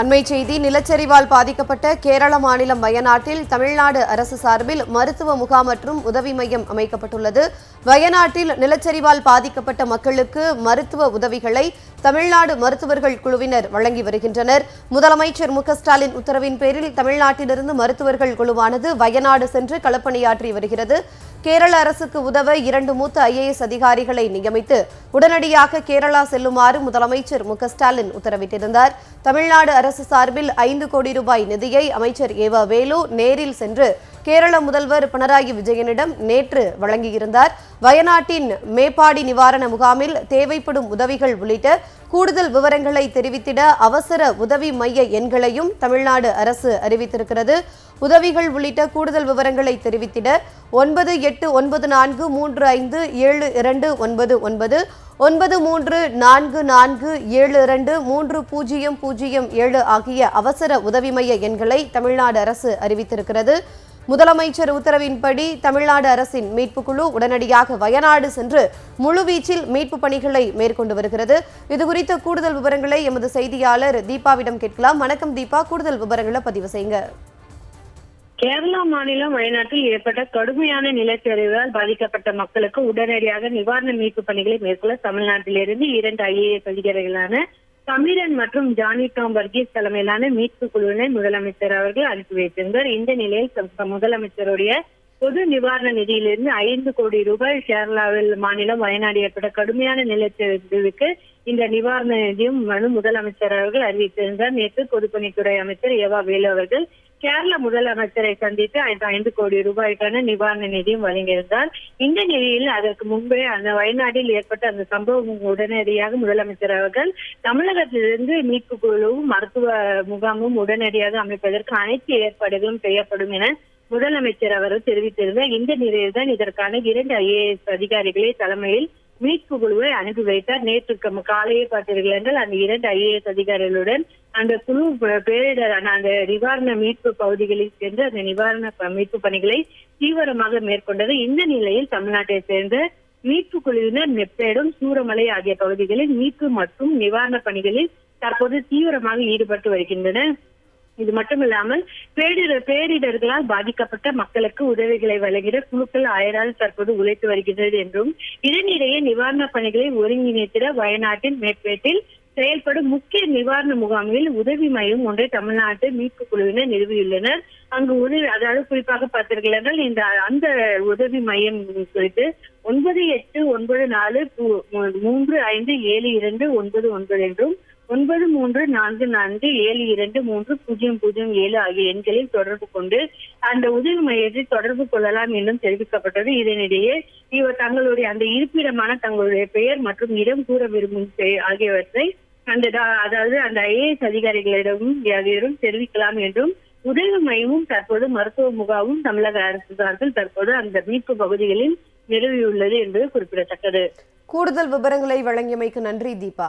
அண்மை செய்தி நிலச்சரிவால் பாதிக்கப்பட்ட கேரள மாநிலம் வயநாட்டில் தமிழ்நாடு அரசு சார்பில் மருத்துவ முகாம் மற்றும் உதவி மையம் அமைக்கப்பட்டுள்ளது. வயநாட்டில் நிலச்சரிவால் பாதிக்கப்பட்ட மக்களுக்கு மருத்துவ உதவிகளை தமிழ்நாடு மருத்துவர்கள் குழுவினர் வழங்கி வருகின்றனர். முதலமைச்சர் மு ஸ்டாலின் உத்தரவின் பேரில் தமிழ்நாட்டிலிருந்து மருத்துவர்கள் குழுவானது வயநாடு சென்று களப்பணியாற்றி வருகிறது. கேரள அரசுக்கு உதவ இரண்டு மூத்த ஐஏஎஸ் அதிகாரிகளை நியமித்து உடனடியாக கேரளா செல்லுமாறு முதலமைச்சர் மு ஸ்டாலின் உத்தரவிட்டிருந்தார். தமிழ்நாடு அரசு சார்பில் ஐந்து கோடி ரூபாய் நிதியை அமைச்சர் ஏவ வேலு நேரில் சென்று கேரள முதல்வர் பினராயி விஜயனிடம் நேற்று வழங்கியிருந்தார். வயநாட்டின் மேப்பாடி நிவாரண முகாமில் தேவைப்படும் உதவிகள் உள்ளிட்ட கூடுதல் விவரங்களை தெரிவித்திட அவசர உதவி மைய எண்களையும் தமிழ்நாடு அரசு அறிவித்திருக்கிறது. உதவிகள் உள்ளிட்ட கூடுதல் விவரங்களை தெரிவித்திட ஒன்பது எட்டு ஒன்பது நான்கு மூன்று ஐந்து ஏழு இரண்டு ஒன்பது ஒன்பது ஒன்பது மூன்று நான்கு நான்கு ஏழு இரண்டு மூன்று பூஜ்ஜியம் பூஜ்ஜியம் ஏழு ஆகிய அவசர உதவி மைய எண்களை தமிழ்நாடு அரசு அறிவித்திருக்கிறது. முதலமைச்சர் உத்தரவின்படி தமிழ்நாடு அரசின் மீட்புக் குழு உடனடியாக வயநாடு சென்று முழுவீச்சில் மீட்பு பணிகளை மேற்கொண்டு வருகிறது. இதுகுறித்த கூடுதல் விவரங்களை எமது செய்தியாளர் தீபாவிடம் கேட்கலாம். வணக்கம் தீபா. கூடுதல் விவரங்களை பதிவு செய்யுங்க. கேரளா மாநிலம் வயநாட்டில் ஏற்பட்ட கடுமையான நிலச்சரிவால் பாதிக்கப்பட்ட மக்களுக்கு உடனடியாக நிவாரண மீட்பு பணிகளை மேற்கொள்ள தமிழ்நாட்டிலிருந்து இரண்டு ஐஏஎஸ் அதிகாரிகளான சமீரன் மற்றும் ஜானி டாம் வர்கீஸ் தலைமையிலான மீட்பு குழுவினை முதலமைச்சர் அவர்கள் அனுப்பி வைத்திருந்தார். இந்த நிலையில் முதலமைச்சருடைய பொது நிவாரண நிதியிலிருந்து ஐந்து கோடி ரூபாய் கேரளாவில் மாநிலம் வயநாடு ஏற்பட்ட கடுமையான நிலச்சரிவுக்கு இந்த நிவாரண நிதியும் மனு முதலமைச்சர் அவர்கள் அறிவித்திருந்தார். நேற்று பொதுப்பணித்துறை அமைச்சர் ஏவா வேலு அவர்கள் கேரள முதலமைச்சரை சந்தித்து ஐந்து ஐந்து கோடி ரூபாய்க்கான நிவாரண நிதியும் வழங்கியிருந்தார். இந்த நிலையில் அதற்கு முன்பே அந்த வயநாட்டில் ஏற்பட்ட அந்த சம்பவம் உடனடியாக முதலமைச்சர் அவர்கள் தமிழகத்திலிருந்து மீட்பு குழுவும் மருத்துவ முகாமும் உடனடியாக அமைப்பதற்கு அனைத்து ஏற்பாடுகளும் செய்யப்படும் என முதலமைச்சர் அவர் தெரிவித்திருந்தார். இந்த நிலையில்தான் இதற்கான இரண்டு ஐஏஎஸ் அதிகாரிகளை தலைமையில் மீட்பு குழுவை அனுப்பி வைத்தார். நேற்று காலையை காலையே பார்த்தீர்கள் என்றால் அந்த இரண்டு ஐஏஎஸ் அதிகாரிகளுடன் அந்த குழு பேரிடர் அந்த நிவாரண மீட்பு பகுதிகளில் சென்று அந்த நிவாரண மீட்பு பணிகளை தீவிரமாக மேற்கொண்டது. இந்த நிலையில் தமிழ்நாட்டை சேர்ந்த மீட்பு குழுவினர் நெப்பேடும் சூரமலை ஆகிய பகுதிகளில் மீட்பு மற்றும் நிவாரண பணிகளில் தற்போது தீவிரமாக ஈடுபட்டு வருகின்றனர். இது மட்டும் இல்லாமல் பேரிடர் பேரிடர்களால் பாதிக்கப்பட்ட மக்களுக்கு உதவிகளை வழங்கிட குழுக்கள் அயரால் தற்போது உழைத்து வருகின்றது என்றும் இதனிடையே நிவாரண பணிகளை ஒருங்கிணைத்திட வயநாட்டின் மேற்பேட்டில் செயல்படும் முக்கிய நிவாரண முகாமில் உதவி மையம் ஒன்றை தமிழ்நாட்டு மீட்பு குழுவினர் நிறுவியுள்ளனர். அங்கு உதவி அதாவது குறிப்பாக பார்த்தீர்கள் என்றால் இந்த அந்த உதவி மையம் குறித்து ஒன்பது எட்டு ஒன்பது நாலு மூன்று ஐந்து ஏழு இரண்டு ஒன்பது ஒன்பது என்றும் ஒன்பது மூன்று நான்கு நான்கு ஏழு இரண்டு மூன்று பூஜ்ஜியம் பூஜ்ஜியம் ஏழு ஆகிய எண்களில் தொடர்பு கொண்டு அந்த உதவி மையத்தை தொடர்பு கொள்ளலாம் என்றும் தெரிவிக்கப்பட்டது. இதனிடையே இவர் தங்களுடைய அந்த இருப்பிடமான தங்களுடைய பெயர் மற்றும் இடம் கூற விரும்பும் ஆகியவற்றை அந்த அதாவது அந்த ஐஏஎஸ் அதிகாரிகளிடமும் யாரும் தெரிவிக்கலாம் என்றும் உதவி மையமும் தற்போது மருத்துவ முகாமும் தமிழக அரசு சார்பில் தற்போது அந்த மீட்பு பகுதிகளில் நிறுவியுள்ளது என்பது குறிப்பிடத்தக்கது. கூடுதல் விவரங்களை வழங்கியமைக்கு நன்றி தீபா.